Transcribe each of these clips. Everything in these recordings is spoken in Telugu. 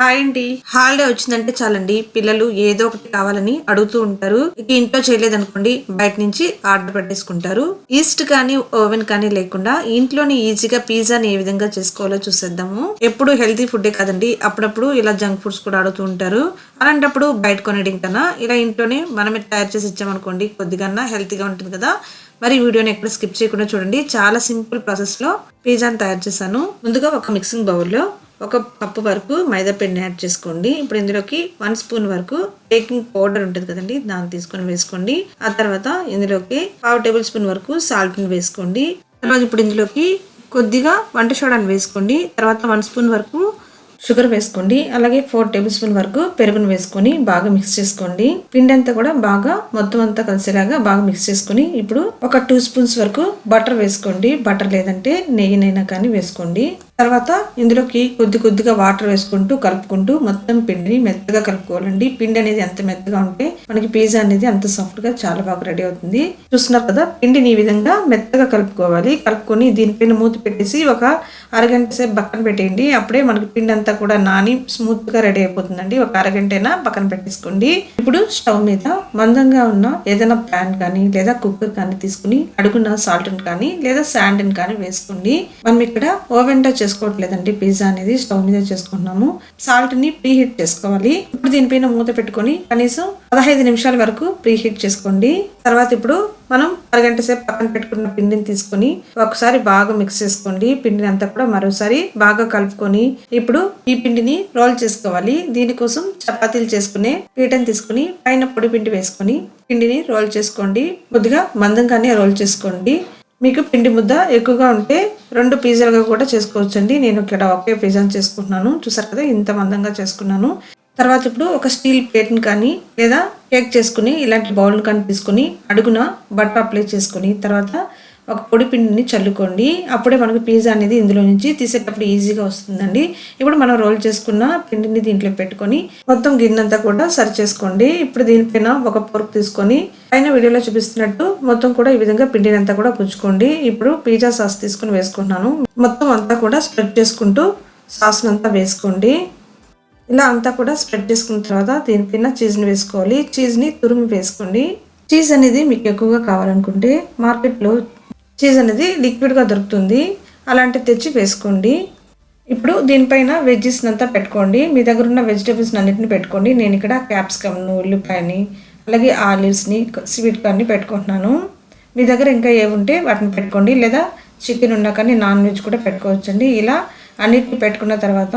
హాయ్ అండి. హాలిడే వచ్చిందంటే చాలండి. పిల్లలు ఏదో ఒకటి కావాలని అడుగుతూ ఉంటారు. ఇక ఇంట్లో చేయలేదనుకోండి బయట నుంచి ఆర్డర్ పెట్టేసుకుంటారు. ఈస్ట్ కానీ ఓవెన్ కానీ లేకుండా ఇంట్లోనే ఈజీగా పిజ్జాని ఏ విధంగా చేసుకోవాలో చూసేద్దాము. ఎప్పుడు హెల్తీ ఫుడ్డే కదండి. అప్పుడప్పుడు ఇలా జంక్ ఫుడ్స్ కూడా అడుగుతూ ఉంటారు. అలాంటప్పుడు బయట కొనడం కన్నా ఇలా ఇంట్లోనే మనమే తయారు చేసి ఇచ్చామనుకోండి కొద్దిగా హెల్తీగా ఉంటుంది కదా. మరి వీడియోని ఎక్కడ స్కిప్ చేయకుండా చూడండి. చాలా సింపుల్ ప్రాసెస్లో పిజ్జాని తయారు చేశాను. ముందుగా ఒక మిక్సింగ్ బౌల్లో ఒక కప్పు వరకు మైదాపిండిని యాడ్ చేసుకోండి. ఇప్పుడు ఇందులోకి వన్ స్పూన్ వరకు బేకింగ్ పౌడర్ ఉంటుంది కదండి దాన్ని తీసుకొని వేసుకోండి. ఆ తర్వాత ఇందులోకి పావు టేబుల్ స్పూన్ వరకు సాల్ట్ని వేసుకోండి. తర్వాత ఇప్పుడు ఇందులోకి కొద్దిగా వంట సోడాని వేసుకోండి. తర్వాత వన్ స్పూన్ వరకు షుగర్ వేసుకోండి. అలాగే ఫోర్ టేబుల్ స్పూన్ వరకు పెరుగును వేసుకొని బాగా మిక్స్ చేసుకోండి. పిండి అంతా కూడా బాగా మొత్తం అంతా కలిసేలాగా బాగా మిక్స్ చేసుకొని ఇప్పుడు ఒక టూ స్పూన్స్ వరకు బటర్ వేసుకోండి. బటర్ లేదంటే నెయ్యినైనా కానీ వేసుకోండి. తర్వాత ఇందులోకి కొద్ది కొద్దిగా వాటర్ వేసుకుంటూ కలుపుకుంటూ మొత్తం పిండిని మెత్తగా కలుపుకోవాలండి. పిండి అనేది ఎంత మెత్తగా ఉంటే మనకి పిజ్జా అనేది అంత సాఫ్ట్గా చాలా బాగా రెడీ అవుతుంది. చూస్తున్నారు కదా పిండిని ఈ విధంగా మెత్తగా కలుపుకోవాలి. కలుపుకొని దీనిపైన మూత పెట్టేసి ఒక అరగంట సేపు పక్కన పెట్టేయండి. అప్పుడే మనకి పిండి అంతా కూడా నాని స్మూత్గా రెడీ అయిపోతుందండి. ఒక అరగంట అయినా పక్కన పెట్టేసుకోండి. ఇప్పుడు స్టవ్ మీద మందంగా ఉన్న ఏదైనా ప్యాన్ కానీ లేదా కుక్కర్ కానీ తీసుకుని అడుగున సాల్ట్ కానీ లేదా శాండ్ కానీ వేసుకోండి. మనం ఇక్కడ ఓవెన్ టచ్ చేసుకోవట్లేదండి. పిజ్జా అనేది స్టవ్ మీద చేసుకుంటున్నాము. సాల్ట్ని ప్రీ హీట్ చేసుకోవాలి. ఇప్పుడు దీనిపైన మూత పెట్టుకొని కనీసం పదహైదు నిమిషాల వరకు ప్రీ హీట్ చేసుకోండి. తర్వాత ఇప్పుడు మనం అరగంట సేపు పక్కన పెట్టుకున్న పిండిని తీసుకొని ఒకసారి బాగా మిక్స్ చేసుకోండి. పిండిని అంతా కూడా మరోసారి బాగా కలుపుకొని ఇప్పుడు ఈ పిండిని రోల్ చేసుకోవాలి. దీనికోసం చపాతీలు చేసుకునే పీటను తీసుకుని పైన పొడి పిండి వేసుకొని పిండిని రోల్ చేసుకోండి. కొద్దిగా మందంగానే రోల్ చేసుకోండి. మీకు పిండి ముద్ద ఎక్కువగా ఉంటే రెండు పిజ్జాలుగా కూడా చేసుకోవచ్చండి. నేను ఇక్కడ ఒకే పిజ్జాని చేసుకుంటున్నాను. చూసారు కదా ఇంత మందంగా చేసుకున్నాను. తర్వాత ఇప్పుడు ఒక స్టీల్ ప్లేట్ని కానీ లేదా కేక్ చేసుకుని ఇలాంటి బౌల్ కానీ అడుగున బట్ట అప్లై చేసుకుని తర్వాత ఒక పొడి పిండిని చల్లుకోండి. అప్పుడే మనకు పిజ్జా అనేది ఇందులో నుంచి తీసేటప్పుడు ఈజీగా వస్తుందండి. ఇప్పుడు మనం రోల్ చేసుకున్న పిండిని దీంట్లో పెట్టుకొని మొత్తం గిన్నెంతా కూడా సరి చేసుకోండి. ఇప్పుడు దీనిపైన ఒక పొరుకు తీసుకొని పైన వీడియోలో చూపిస్తున్నట్టు మొత్తం కూడా ఈ విధంగా పిండిని అంతా కూడా పుచ్చుకోండి. ఇప్పుడు పిజ్జా సాస్ తీసుకుని వేసుకుంటున్నాను. మొత్తం అంతా కూడా స్ప్రెడ్ చేసుకుంటూ సాస్ని అంతా వేసుకోండి. ఇలా అంతా కూడా స్ప్రెడ్ చేసుకున్న తర్వాత దీనిపైన చీజ్ని వేసుకోవాలి. చీజ్ని తురుము వేసుకోండి. చీజ్ అనేది మీకు ఎక్కువగా కావాలనుకుంటే మార్కెట్లో చీజ్ అనేది లిక్విడ్గా దొరుకుతుంది. అలాంటివి తెచ్చి వేసుకోండి. ఇప్పుడు దీనిపైన వెజ్జెస్ అంతా పెట్టుకోండి. మీ దగ్గర ఉన్న వెజిటేబుల్స్ అన్నింటిని పెట్టుకోండి. నేను ఇక్కడ క్యాప్సికమ్ను ఉల్లిపాయని అలాగే ఆలివ్స్ని స్వీట్ కార్న్ని పెట్టుకుంటున్నాను. మీ దగ్గర ఇంకా ఏముంటే వాటిని పెట్టుకోండి. లేదా చికెన్ ఉన్నా కానీ నాన్ వెజ్ కూడా పెట్టుకోవచ్చండి. ఇలా అన్నిటిని పెట్టుకున్న తర్వాత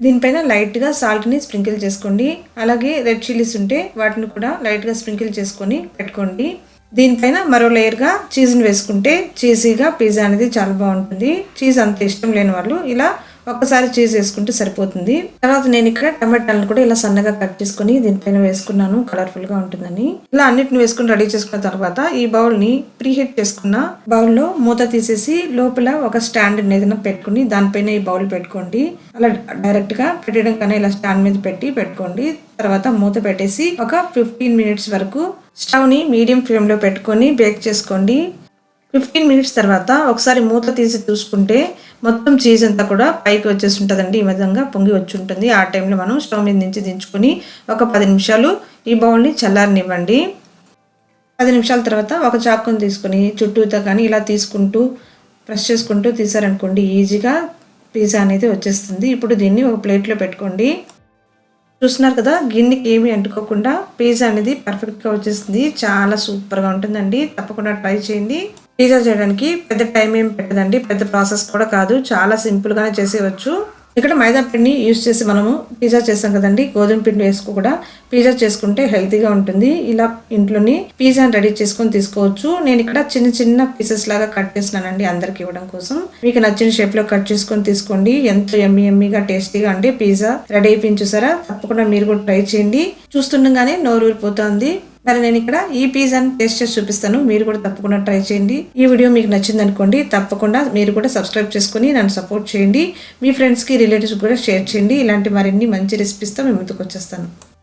దీనిపైన లైట్గా సాల్ట్ని స్ప్రింకిల్ చేసుకోండి. అలాగే రెడ్ చిల్లీస్ ఉంటే వాటిని కూడా లైట్గా స్ప్రింకిల్ చేసుకొని పెట్టుకోండి. దీనిపైన మరో లేయర్గా చీజ్ని వేసుకుంటే చీజీగా పిజ్జా అనేది చాలా బాగుంటుంది. చీజ్ అంత ఇష్టం లేని వాళ్ళు ఇలా ఒక్కసారి చీజ్ వేసుకుంటే సరిపోతుంది. తర్వాత నేను ఇక్కడ టమాటాలను కూడా ఇలా సన్నగా కట్ చేసుకుని దీనిపైన వేసుకున్నాను. కలర్ఫుల్గా ఉంటుందని. ఇలా అన్నిటిని వేసుకుని రెడీ చేసుకున్న తర్వాత ఈ బౌల్ని ప్రీ చేసుకున్న బౌల్లో మూత తీసేసి లోపల ఒక స్టాండ్ ఏదైనా పెట్టుకుని దానిపైన ఈ బౌల్ పెట్టుకోండి. అలా డైరెక్ట్గా పెట్టడం కన్నా ఇలా స్టాండ్ మీద పెట్టి పెట్టుకోండి. తర్వాత మూత పెట్టేసి ఒక ఫిఫ్టీన్ మినిట్స్ వరకు స్టవ్ని మీడియం ఫ్లేమ్లో పెట్టుకొని బేక్ చేసుకోండి. ఫిఫ్టీన్ మినిట్స్ తర్వాత ఒకసారి మూత తీసి చూసుకుంటే మొత్తం చీజ్ అంతా కూడా పైకి వచ్చేసి ఉంటుందండి ఈ విధంగా పొంగి వచ్చి ఉంటుంది ఆ టైంలో మనం స్టవ్ మీద నుంచి దించుకొని ఒక పది నిమిషాలు ఈ బౌల్ని చల్లారనివ్వండి. పది నిమిషాల తర్వాత ఒక చాకుని తీసుకొని చుట్టూతో కానీ ఇలా తీసుకుంటూ ప్రెస్ చేసుకుంటూ తీసారనుకోండి ఈజీగా పిజ్జా అనేది వచ్చేస్తుంది. ఇప్పుడు దీన్ని ఒక ప్లేట్లో పెట్టుకోండి. చూస్తున్నారు కదా గిన్నెకి ఏమి అంటుకోకుండా పిజ్జా అనేది పర్ఫెక్ట్గా వచ్చేస్తుంది. చాలా సూపర్గా ఉంటుందండి. తప్పకుండా ట్రై చేయండి. పిజ్జా చేయడానికి పెద్ద టైం ఏం పెట్టదండి. పెద్ద ప్రాసెస్ కూడా కాదు. చాలా సింపుల్గానే చేసేవచ్చు ఇక్కడ మైదా పిండిని యూజ్ చేసి మనము పిజ్జా చేస్తాం కదండి. గోధుమ పిండి వేసుకో కూడా పిజ్జా చేసుకుంటే హెల్తీగా ఉంటుంది. ఇలా ఇంట్లోని పిజ్జాని రెడీ చేసుకొని తీసుకోవచ్చు. నేను ఇక్కడ చిన్న చిన్న పీసెస్ లాగా కట్ చేసినానండి అందరికి ఇవ్వడం కోసం. మీకు నచ్చిన షేప్లో కట్ చేసుకొని తీసుకోండి. ఎంతో ఎమ్మి ఎమ్మిగా టేస్టీగా అండి పిజ్జా రెడీ అయిపోయింది చూసారా? తప్పకుండా మీరు కూడా ట్రై చేయండి. చూస్తుండగానే నోరు ఊరిపోతుంది. మరి నేను ఇక్కడ ఈ పిజ్జాని టేస్ట్ చేసి చూపిస్తాను. మీరు కూడా తప్పకుండా ట్రై చేయండి. ఈ వీడియో మీకు నచ్చింది అనుకోండి తప్పకుండా మీరు కూడా సబ్స్క్రైబ్ చేసుకుని నన్ను సపోర్ట్ చేయండి. మీ ఫ్రెండ్స్కి రిలేటివ్స్ కూడా షేర్ చేయండి. ఇలాంటి మరిన్ని మంచి రెసిపీస్తో మేము ముందుకు వచ్చేస్తాను.